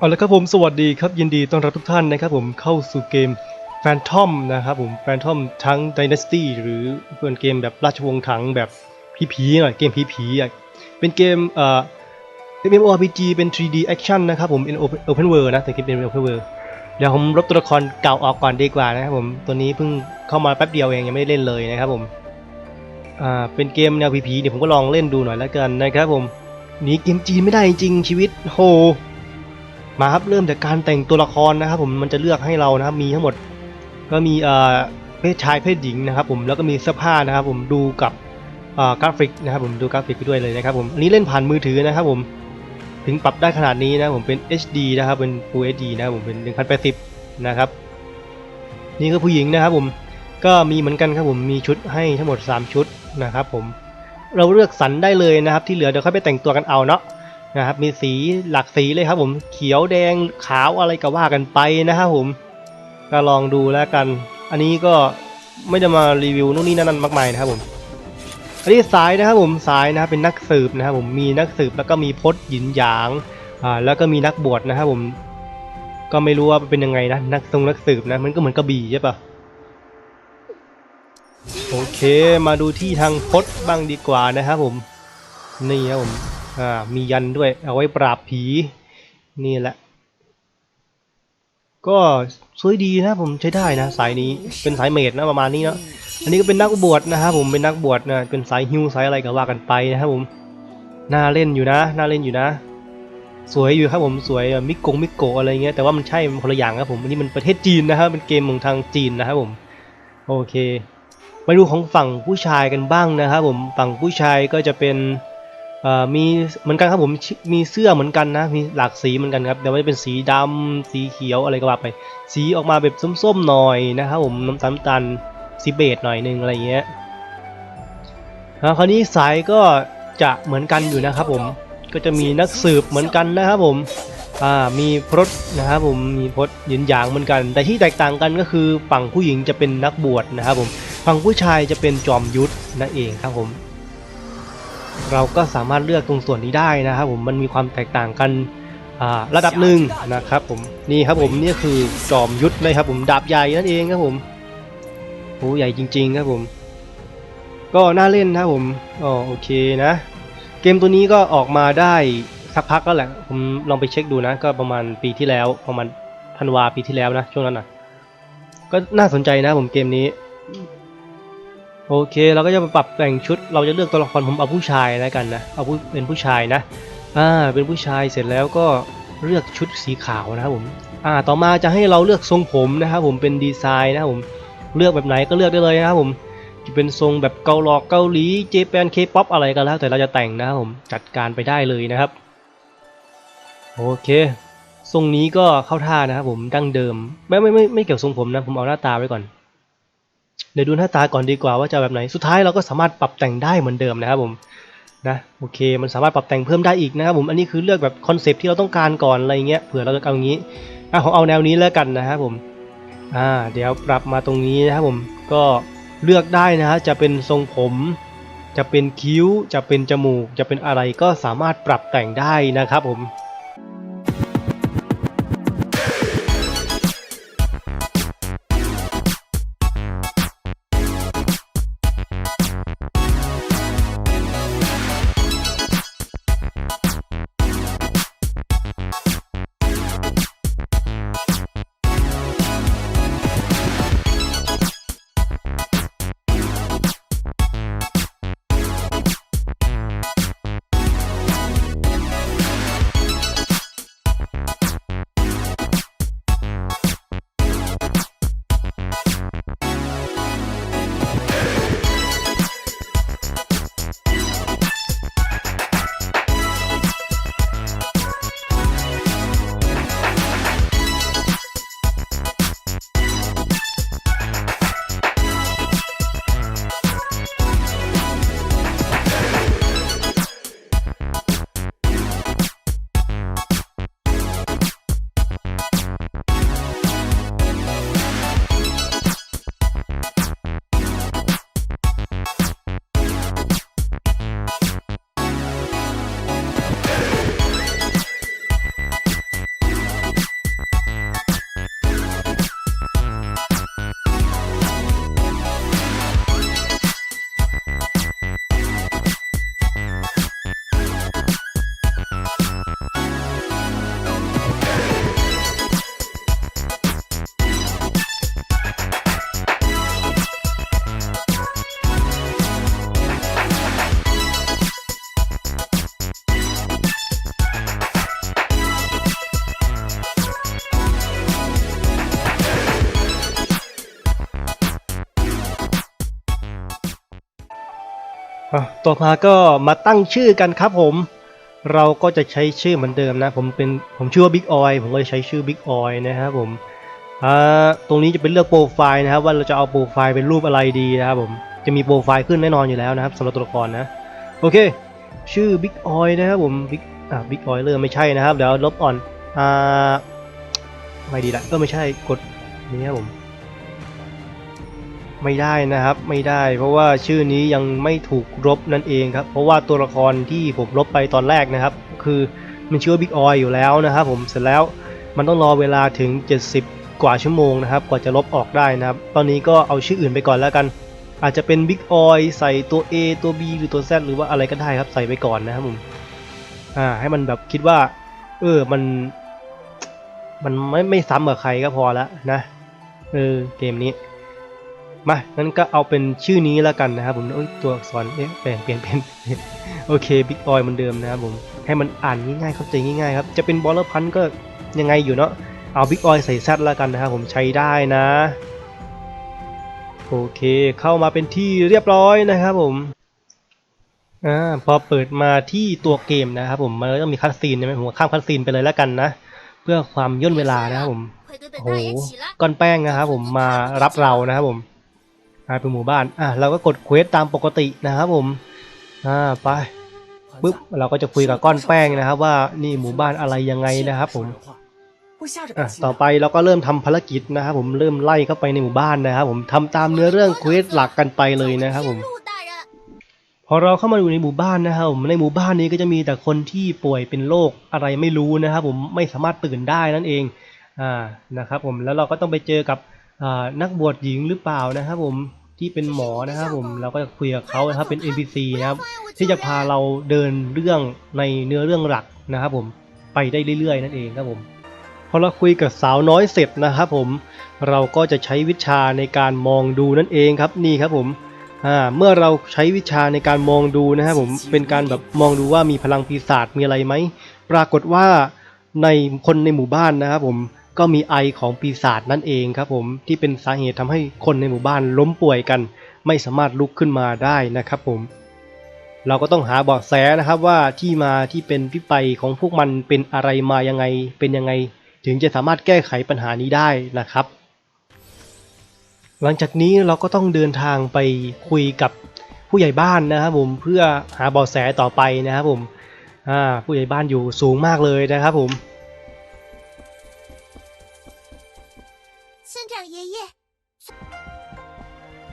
เอาละครับผมสวัสดีครับยินดีต้อนรับทุกท่านนะครับผมเข้าสู่เกม Phantom นะครับผม Phantom ทั้ง Dynasty หรือเป็นเกมแบบราชวงศ์ถังแบบผีๆหน่อยเกมผีๆเป็นเกมเอ่อ MMORPG เป็น 3D action นะครับผมเป็น Open World นะแต่เกมเป็น Open World เดี๋ยวผมลบตัวละครเก่าออกก่อนดีกว่านะครับผมตัวนี้เพิ่งเข้ามาแป๊บเดียวเองยังไม่ได้เล่นเลยนะครับผมอ่าเป็นเกมแนวผีๆเดี๋ยวผมก็ลองเล่นดูหน่อยแล้วกันนะครับผมหนีเกมจีนไม่ได้จริงชีวิตโห มาครับเริ่มจากการแต่งตัวละครนะครับ ผมมันจะเลือกให้เรานะครับมีทั้งหมดก็มีเอ่อเพศชายเพศหญิงนะครับ ผมแล้วก็มีเสื้อผ้านะครับ ผมดูกับเอ่อกราฟิกนะครับผมดูกราฟิกไปด้วยเลยนะครับผมอันนี้เล่นผ่านมือถือนะครับผมถึงปรับได้ขนาดนี้นะผมเป็น HD นะครับเป็น Full HD นะครับผมเป็น 1080 นะครับ นี่ก็ผู้หญิงนะครับผมก็มีเหมือนกันครับผมมีชุดให้ทั้งหมด 3 ชุดนะครับผมเราเลือกสรรได้เลยนะครับ ที่เหลือเดี๋ยวค่อยไปแต่งตัวกันเอาเนาะ นะครับมีสีหลากสีเลยครับผมเขียวแดงขาวอะไรก็ว่ากันไปนะครับผมก็ลองดูแล้วกัน อันนี้ก็ไม่ได้มารีวิวนู่นนี่นั่นมากมายนะครับผมอันนี้สายนะครับผมสายนะครับเป็นนักสืบนะครับผมมีนักสืบแล้วก็มีพจน์หยินหยางอ่าแล้วก็มีนักบวชนะครับผมก็ไม่รู้ว่าเป็นยังไงนะนักทรงนักสืบนะมันก็เหมือนกระบี่ใช่ปะโอเค มาดูที่ทางพจน์บ้างดีกว่านะครับผมนี่ครับผม อ่ามียันด้วย เอาไว้ปราบผี นี่แหละ ก็สวยดีนะผมใช้ได้นะ สายนี้เป็นสายเมดนะประมาณนี้เนาะอันนี้ก็เป็นนักบวชนะครับผมเป็นนักบวชนะเป็นสายฮิวสายอะไรก็ว่ากันไปนะครับผมน่าเล่นอยู่นะน่าเล่นอยู่นะ สวยอยู่ครับผมสวยมิกกงมิกโกอะไรเงี้ยแต่ว่ามันใช่มันคนละอย่างครับผมอันนี้มันประเทศจีนนะครับเป็นเกมของทางจีนนะครับผมโอเคมาดูของฝั่งผู้ชายกันบ้างนะครับผมฝั่งผู้ชายก็จะเป็น มีเหมือนกันครับผมมีเสื้อเหมือนกันนะมีหลากสีเหมือนกันครับแต่ว่าจะเป็นสีดำสีเขียวอะไรก็ว่าไป สีออกมาแบบส้มๆหน่อยนะครับผมน้ำตาลตาลสีเบจหน่อยนึงอะไรเงี้ยอ่าคราวนี้สายก็จะเหมือนกันอยู่นะครับผมก็จะมีนักสืบเหมือนกันนะครับผมอ่ามีพรตนะครับผมมีพรตหยินหยางเหมือนกัน แต่ที่แตกต่างกันก็คือฝั่งผู้หญิงจะเป็นนักบวชนะครับผมฝั่งผู้ชายจะเป็นจอมยุทธนั่นเองครับผม เราก็สามารถเลือกตรงส่วนนี้ได้นะครับผมมันมีความแตกต่างกันระดับหนึ่งนะครับผมนี่ครับผมนี่คือจอมยุทธนะครับผมดาบใหญ่นั่นเองครับผมโอ้ใหญ่จริง ๆ ครับผม ก็น่าเล่นนะผมอ๋อโอเคนะ เกมตัวนี้ก็ออกมาได้สักพักแล้วแหละผมลองไปเช็คดูนะ ก็ประมาณปีที่แล้วประมาณธันวาปีที่แล้วนะช่วงนั้นนะก็น่าสนใจนะผมเกมนี้ โอเค เราก็จะมาปรับแต่งชุด เราจะเลือกตัวละครผมเอาผู้ชายแล้วกันนะเอาผู้เป็นผู้ชายนะอ่าเป็นผู้ชายเสร็จแล้วก็เลือกชุดสีขาวนะครับผมอ่าต่อมาจะให้เราเลือกทรงผมนะครับผมเป็นดีไซน์นะครับผมเลือกแบบไหนก็เลือกได้เลยนะครับผมจะเป็นทรงแบบเกาหลอกเกาหลีเจแปนเคป๊อปอะไรก็แล้วแต่เราจะแต่งนะครับผมจัดการไปได้เลยนะครับโอเคทรงนี้ก็เข้าท่านะครับผมดั้งเดิมไม่ไม่ไม่ไม่เกี่ยวทรงผมนะผมเอาหน้าตาไว้ก่อน เดี๋ยวดูหน้าตาก่อนดีกว่าว่าจะแบบไหน สุดท้ายเราก็สามารถปรับแต่งได้เหมือนเดิมนะครับผมนะโอเค มันสามารถปรับแต่งเพิ่มได้อีกนะครับผมอันนี้คือเลือกแบบคอนเซปที่เราต้องการก่อนอะไรเงี้ยเผื่อเราจะเอาอย่างนี้อะผมเอาแนวนี้แล้วกันนะครับผมอ่าเดี๋ยวปรับมาตรงนี้นะครับผมก็เลือกได้นะฮะจะเป็นทรงผม จะเป็นคิ้ว จะเป็นจมูก จะเป็นอะไรก็สามารถปรับแต่งได้นะครับผม ต่อมาก็มาตั้งชื่อกันครับผม เราก็จะใช้ชื่อเหมือนเดิมนะ ผมเป็นผมชื่อว่า Big Oil ผมก็จะใช้ชื่อ Big Oil นะครับผมอ่าตรงนี้จะเป็นเลือกโปรไฟล์นะครับว่าเราจะเอาโปรไฟล์เป็นรูปอะไรดีนะครับผมจะมีโปรไฟล์ขึ้นแน่นอนอยู่แล้วนะครับสำหรับตัวละครนะโอเค ชื่อ Big Oil นะครับผม Big อ่า Big Oil เริ่มไม่ใช่นะครับ เดี๋ยวลบอ่อนอ่าไม่ดีละก็ไม่ใช่กดนี้ครับผม ไม่ได้นะครับไม่ได้เพราะว่าชื่อนี้ยังไม่ถูกลบนั่นเองครับ เพราะว่าตัวละครที่ผมลบไปตอนแรกนะครับ คือมันชื่อบิ๊กออยอยู่แล้วนะครับผมเสร็จแล้วมันต้องรอเวลาถึง 70 กว่าชั่วโมงนะครับ กว่าจะลบออกได้นะครับ ตอนนี้ก็เอาชื่ออื่นไปก่อนแล้วกัน อาจจะเป็นบิ๊กออยใส่ตัว A ตัว B หรือตัว Z หรือว่าอะไรก็ได้ครับใส่ไปก่อนนะครับผมอ่าให้มันแบบคิดว่า เออมัน มันไม่ไม่ซ้ำกับใครก็พอแล้วนะเออเกมนี้ มางั้นก็เอาเป็นชื่อนี้แล้วกันนะครับผมตัวอักษรเอ๊ะแปลงเปลี่ยนเป็นโอเคบิ๊กออยเหมือนเดิมนะครับผมให้มันอ่านง่ายๆเข้าใจง่ายๆครับจะเป็นบอลลอพันก็ยังไงอยู่เนาะเอาบิ๊กออยใส่แซดแล้วกันนะครับผมใช้ได้นะโอเคเข้ามาเป็นที่เรียบร้อยนะครับผมอ่าพอเปิดมาที่ตัวเกมนะครับผมมันต้องมีคัดซีนใช่ไหมผมข้ามคัดซีนไปเลยแล้วกันนะ เพื่อความย่นเวลานะครับผมโอ้โหก้อนแป้งนะครับผมมารับเรานะครับผม กลายเป็นหมู่บ้านอะเราก็กดเควสตามปกตินะครับผมอ่าไปปึ๊บเราก็จะคุยกับก้อนแป้งนะครับ ว่านี่หมู่บ้านอะไรยังไงนะครับ ผมอะต่อไปเราก็เริ่มทำภารกิจนะครับ ผมเริ่มไล่เข้าไปในหมู่บ้านนะครับ ผมทำตามเนื้อเรื่องเควสหลักกันไปเลยนะครับ ผมพอเราเข้ามาอยู่ในหมู่บ้านนะครับผมในหมู่บ้านนี้ก็จะมีแต่คนที่ป่วยเป็นโรคอะไรไม่รู้นะครับ ผมไม่สามารถตื่นได้นั่นเองอ่านะครับ ผมแล้วเราก็ต้องไปเจอกับนักบวชหญิงหรือเปล่านะครับ ผม ที่เป็นหมอนะครับผมเราก็จะคุยกับเขานะครับเป็น NPC นะครับที่จะพาเราเดินเรื่องในเนื้อเรื่องหลักนะครับผมไปได้เรื่อยๆ นั่นเองครับผมพอเราคุยกับสาวน้อยเสร็จนะครับผมเราก็จะใช้วิชาในการมองดูนั่นเองครับนี่ครับผมเมื่อเราใช้วิชาในการมองดูนะครับผมเป็นการแบบมองดูว่ามีพลังปีศาจมีอะไรไหมปรากฏว่าในคนในหมู่บ้านนะครับผม ก็มีไอของปีศาจนั่นเองครับผมที่เป็นสาเหตุทำให้คนในหมู่บ้านล้มป่วยกัน ไม่สามารถลุกขึ้นมาได้นะครับผม เราก็ต้องหาเบาะแสนะครับว่าที่มาที่เป็นที่ไปของพวกมันเป็นอะไรมายังไงเป็นยังไง ถึงจะสามารถแก้ไขปัญหานี้ได้นะครับ หลังจากนี้เราก็ต้องเดินทางไปคุยกับผู้ใหญ่บ้านนะครับผมเพื่อหาเบาะแสต่อไปนะครับผมผู้ใหญ่บ้านอยู่สูงมากเลยนะครับผม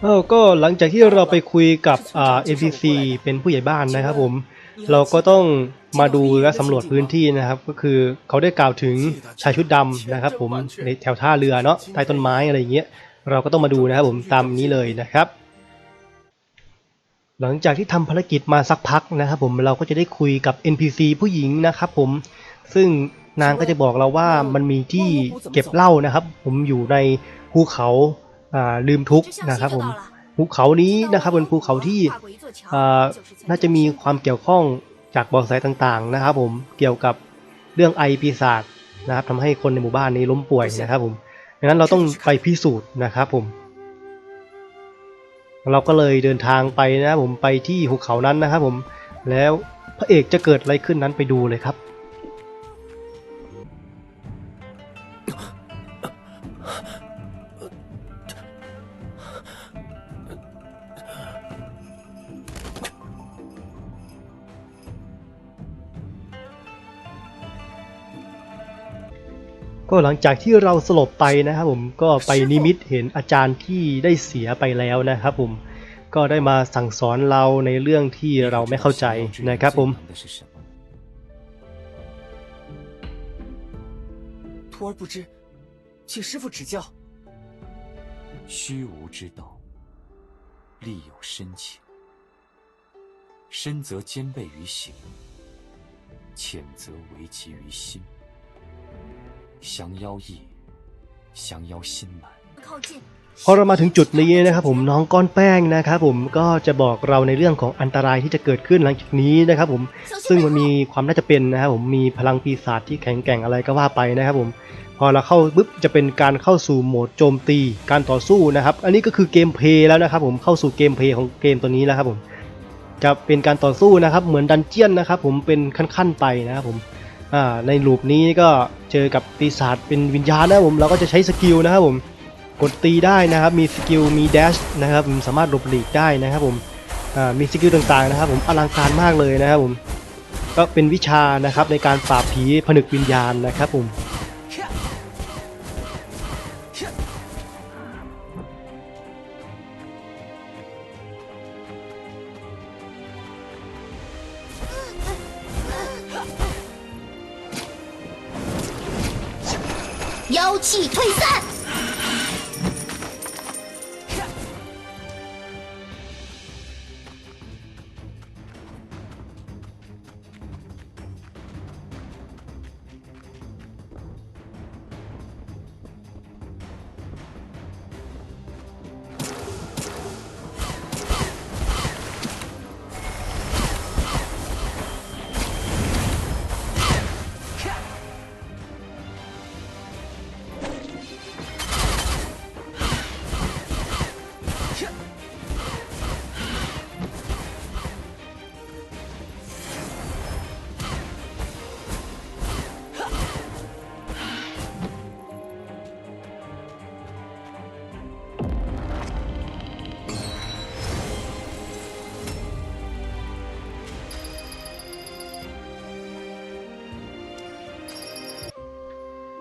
เออก็หลังจากที่เราไปคุยกับอ่า NPC เป็นผู้ใหญ่บ้านนะครับผม เราก็ต้องมาดูและสำรวจพื้นที่นะครับ ก็คือเขาได้กล่าวถึงชายชุดดำนะครับ ผมในแถวท่าเรือเนาะใต้ต้นไม้อะไรอย่างเงี้ยเราก็ต้องมาดูนะครับผมตามนี้เลยนะครับ หลังจากที่ทำภารกิจมาสักพักนะครับผมเราก็จะได้คุยกับ NPC ผู้หญิงนะครับผมซึ่งนางก็จะบอกเราว่ามันมีที่เก็บเหล้านะครับ ผมอยู่ในภูเขาอ่า ลืมทุกนะครับผมภูเขานี้นะครับเป็นภูเขาที่น่าจะมีความเกี่ยวข้องจากบอสายต่างๆนะครับ ผมเกี่ยวกับเรื่องไอปีศาจนะครับทำให้คนในหมู่บ้านนี้ล้มป่วยนะครับ ผมดังนั้นเราต้องไปพิสูจน์นะครับผม เราก็เลยเดินทางไปนะครับผมไปที่ภูเขานั้นนะครับ ผมแล้วพระเอกจะเกิดอะไรขึ้นนั้นไปดูเลยครับ ก็หลังจากที่เราสลบไปนะครับผมก็ไปนิมิตเห็นอาจารย์ที่ได้เสียไปแล้วนะครับผมก็ได้มาสั่งสอนเราในเรื่องที่เราไม่เข้าใจนะครับผม 的是什么？徒儿不知，请师傅指教。虚无之道，力有深情。深则兼备于行，浅则为其于心。 降妖易，降妖心难。靠近。 พอเรามาถึงจุดนี้นะครับผมน้องก้อนแป้งนะครับผมก็จะบอกเราในเรื่องของอันตรายที่จะเกิดขึ้นหลังจากนี้นะครับผม 小心 ซึ่ง 背 มัน 后 มีความน่าจะเป็นนะครับผมมีพลังปีศาจที่แข็งแกร่งอะไรก็ว่าไปนะครับผมพอเราเข้าปุ๊บจะเป็นการเข้าสู่โหมดโจมตีการต่อสู้นะครับ อันนี้ก็คือเกมเพลย์แล้วนะครับผมเข้าสู่เกมเพลย์ของเกมตัวนี้แล้วครับผม จะเป็นการต่อสู้นะครับ เหมือนดันเจียนนะครับ ผมเป็นขั้นๆไปนะครับผมอ่า ในลูปนี้ก็เจอกับปีศาจเป็นวิญญาณนะผมเราก็จะใช้สกิลนะครับผมกดตีได้นะครับมีสกิลมีเดชนะครับสามารถหลบหลีกได้นะครับผมมีสกิลต่างๆนะครับผมอลังการมากเลยนะครับผมก็เป็นวิชานะครับในการปราบผีผนึกวิญญาณนะครับผม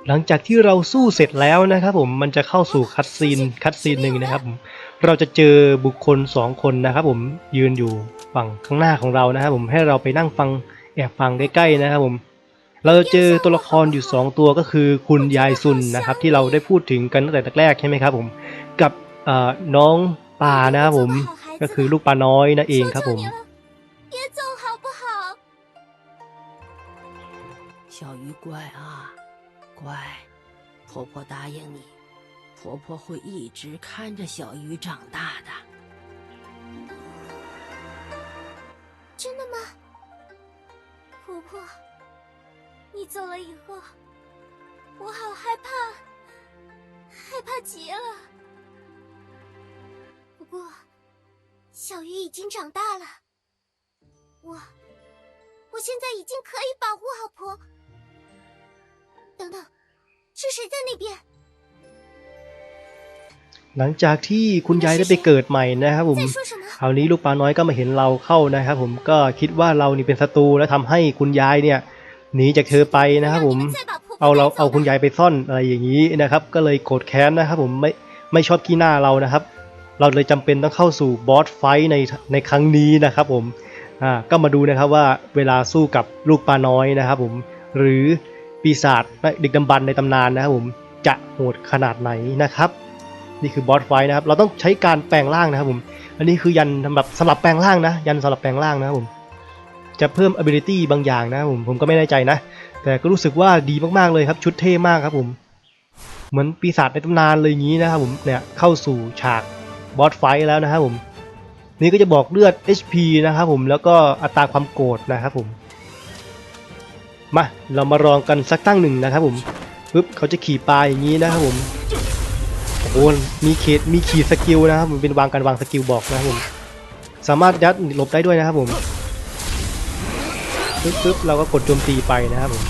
หลังจากที่เราสู้เสร็จแล้วนะครับผมมันจะเข้าสู่คัดซีนคัดซีนหนึ่งนะครับผมเราจะเจอบุคคลสองคนนะครับผมยืนอยู่ฝั่งข้างหน้าของเรานะครับผมให้เราไปนั่งฟังแอบฟังใกล้ๆนะครับผมเราจะเจอตัวละครอยู่สองตัวก็คือคุณยายซุนนะครับที่เราได้พูดถึงกันตั้งแต่แรกๆใช่ไหมครับผมกับเอ่อน้องปลานะครับผมก็คือลูกปลาน้อยนั่นเองครับผม 求求你了别走好不好？小鱼乖啊， 乖，婆婆答应你，婆婆会一直看着小鱼长大的。真的吗？婆婆，你走了以后，我好害怕，害怕极了。不过，小鱼已经长大了，我，我现在已经可以保护好婆。等等，是谁在那边？ หลังจากที่คุณยายได้ไปเกิดใหม่นะครับผม 在说什么？ คราวนี้ลูกปลาน้อยก็มาเห็นเราเข้านะครับผมก็คิดว่าเรานี่เป็นศัตรูและทำให้คุณยายเนี่ยหนีจากเธอไปนะครับผม 再把婆婆 เอาเรา 带走 เอาคุณ 吧 ยายไปซ่อนอะไรอย่างนี้นะครับ ก็เลยโกรธแค้นนะครับผมไม่ไม่ชอบขี้หน้าเรานะครับ เราเลยจำเป็นต้องเข้าสู่บอสไฟท์ในในครั้งนี้นะครับผมอ่าก็มาดูนะครับว่าเวลาสู้กับลูกปลาน้อยนะครับผมหรือ ปีศาจดึกดำบรรพ์ในตำนานนะครับผมจะโหดขนาดไหนนะครับ นี่คือบอสไฟนะครับ เราต้องใช้การแปลงร่างนะครับผมอันนี้คือยันสำหรับสำหรับแปลงร่างนะ ยันสำหรับแปลงร่างนะครับผมจะเพิ่ม ability บางอย่างนะครับผมผมก็ไม่แน่ใจนะ แต่ก็รู้สึกว่าดีมากๆเลยครับชุดเท่มากครับผมเหมือนปีศาจในตำนานเลยอย่างนี้นะครับผมเนี่ยเข้าสู่ฉากบอสไฟแล้วนะครับผมนี่ก็จะบอกเลือด HP นะครับผมแล้วก็อัตราความโกรธนะครับผม มาเรามาลองกันสักตั้งหนึ่งนะครับผมปึ๊บเขาจะขี่ปลาอย่างนี้นะครับผมโอ้โหมีเขตมีขีดสกิลนะครับมันเป็นวางการวางสกิลบอกนะครับผมสามารถยัดหลบได้ด้วยนะครับผมปึ๊บปึ๊บเราก็กดโจมตีไปนะครับผม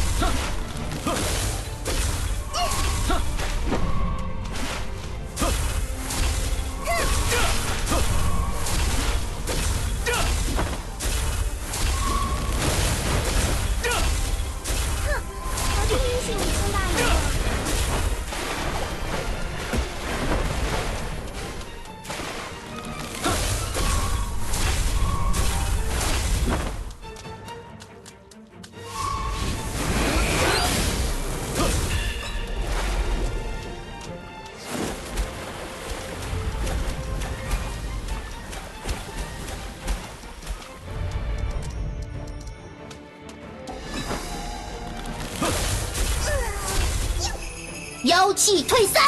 气退散。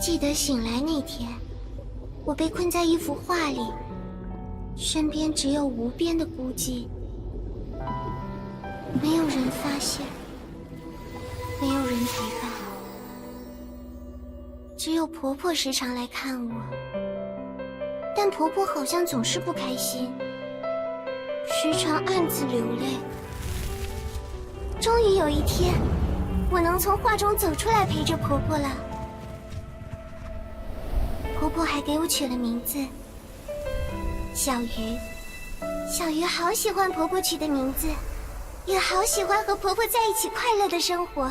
记得醒来那天，我被困在一幅画里，身边只有无边的孤寂，没有人发现，没有人陪伴，只有婆婆时常来看我，但婆婆好像总是不开心，时常暗自流泪。终于有一天，我能从画中走出来陪着婆婆了。婆婆还给我取了名字，小鱼。小鱼好喜欢婆婆取的名字，也好喜欢和婆婆在一起快乐的生活。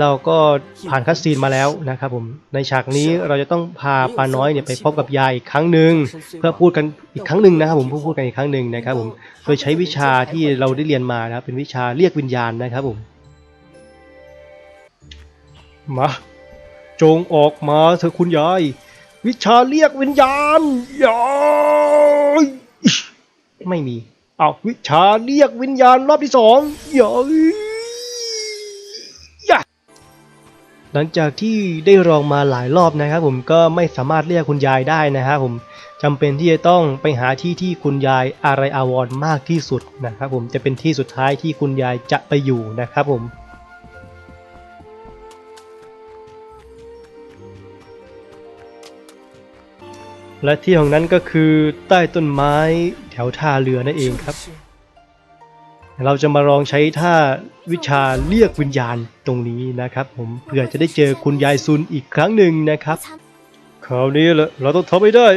เราก็ผ่านคัสซีนมาแล้วนะครับผมในฉากนี้เราจะต้องพาปลาน้อยเนี่ยไปพบกับยายอีกครั้งหนึ่งเพื่อพูดกันอีกครั้งหนึ่งนะครับผมเพื่อพูดกันอีกครั้งหนึ่งนะครับผมโดยใช้วิชาที่เราได้เรียนมานะครับเป็นวิชาเรียกวิญญาณนะครับผมมาจงออกมาเถอะคุณยาย วิชาเรียกวิญญาณยายไม่มีเอาวิชาเรียกวิญญาณรอบที่สองยายย ลังจากที่ได้ลองมาหลายรอบนะครับ ผมก็ไม่สามารถเรียกคุณยายได้นะครับผมจำเป็นที่จะต้องไปหาที่ที่คุณยายอะไรอาวรมากที่สุดนะครับผมจะเป็นที่สุดท้ายที่คุณยายจะไปอยู่นะครับผมและที่ของนั้นก็คือใต้ต้นไม้แถวท่าเรือนั่นเองครับ เราจะมาลองใช้ท่าวิชาเรียกวิญญาณตรงนี้นะครับ ผมเพื่อจะได้เจอคุณยายซุนอีกครั้งหนึ่งนะครับคราวนี้แหละเราต้องทำให้ได้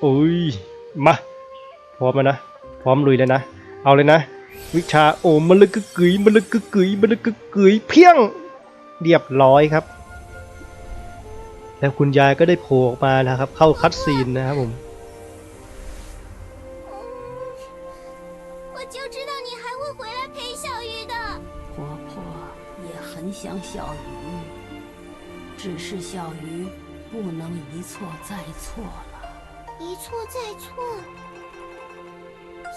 โอ้ยมาพร้อมแล้วนะ พร้อมลุยเลยนะ เอาเลยนะ วิชาโอมันเลยกึกกึ๋ยมันเลยกึกกึ๋ยมันเลยกึกกึ๋ยเพียงเรียบร้อยครับ แล้วคุณยายก็ได้โผล่ออกมานะครับ เข้าคัดซีนนะครับผม 小鱼，只是小鱼不能一错再错了。一错再错，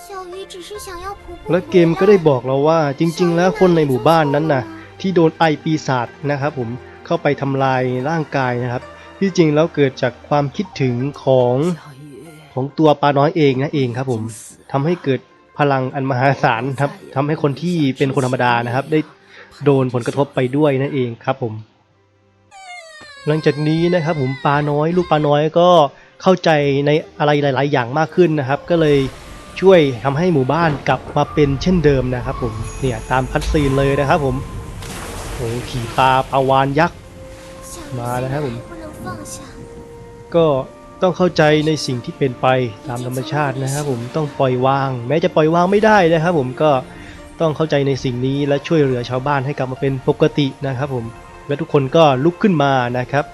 小鱼只是想要婆婆 และเกมก็ได้บอกเราว่าจริง ๆ แล้วคนในหมู่บ้านนั้นนะที่โดนไอปีศาจนะครับผมเข้าไปทำลายร่างกายนะครับ ที่จริงแล้วเกิดจากความคิดถึงของ 小鱼 ของตัวปลาน้อยเองนะเองครับผมทำให้เกิดพลังอันมหาศาลครับทำให้คนที่เป็นคนธรรมดานะครับ ได้ โดนผลกระทบไปด้วยนั่นเองครับผม หลังจากนี้นะครับผมปลาน้อยลูกปลาน้อยก็เข้าใจในอะไรหลาย ๆ อย่างมากขึ้นนะครับ ก็เลยช่วยทำให้หมู่บ้านกลับมาเป็นเช่นเดิมนะครับผมเนี่ยตามคัดซีนเลยนะครับผมโอ้ขี่ปลาปลาวานยักษ์มานะครับผมก็ต้องเข้าใจในสิ่งที่เป็นไปตามธรรมชาตินะครับผมต้องปล่อยวาง แม้จะปล่อยวางไม่ได้นะครับผมก็ ต้องเข้าใจในสิ่งนี้และช่วยเหลือชาวบ้านให้กลับมาเป็นปกตินะครับผมและทุกคนก็ลุกขึ้นมานะครับ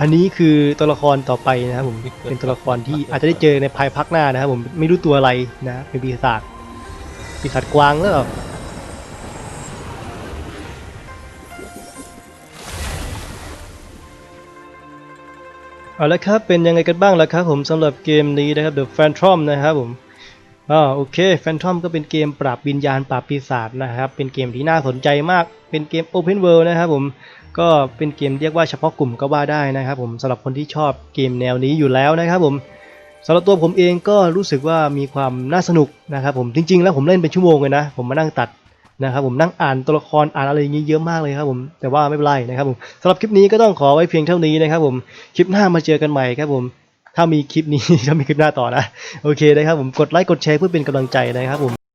อันนี้คือตัวละครต่อไปนะครับผมเป็นตัวละครที่อาจจะได้เจอในภายภาคหน้านะครับผมไม่รู้ตัวอะไรนะเป็นปีศาจปีศาจกวางแล้วเอเอาละครับเป็นยังไงกันบ้างล่ะครับผมสำหรับเกมนี้นะครับ The Phantom นะครับผม อ่าโอเค Phantom ก็เป็นเกมปราบวิญญาณปราบปีศาจนะครับ เป็นเกมที่น่าสนใจมาก เป็นเกม Open World นะครับผม ก็เป็นเกมเรียกว่าเฉพาะกลุ่มก็ว่าได้นะครับผมสำหรับคนที่ชอบเกมแนวนี้อยู่แล้วนะครับผมสำหรับตัวผมเองก็รู้สึกว่ามีความน่าสนุกนะครับผมจริง ๆ แล้วผมเล่นเป็นชั่วโมงเลยนะ ผมมานั่งตัดนะครับผมนั่งอ่านตัวละครอ่านอะไรอย่างนี้เยอะมากเลยครับผมแต่ว่าไม่เป็นไรนะครับผมสำหรับคลิปนี้ก็ต้องขอไว้เพียงเท่านี้นะครับผมคลิปหน้ามาเจอกันใหม่ครับผม ถ้ามีคลิปนี้ ถ้ามีคลิปหน้าต่อนะ โอเคนะครับผมกดไลค์กดแชร์เพื่อเป็นกำลังใจนะครับผม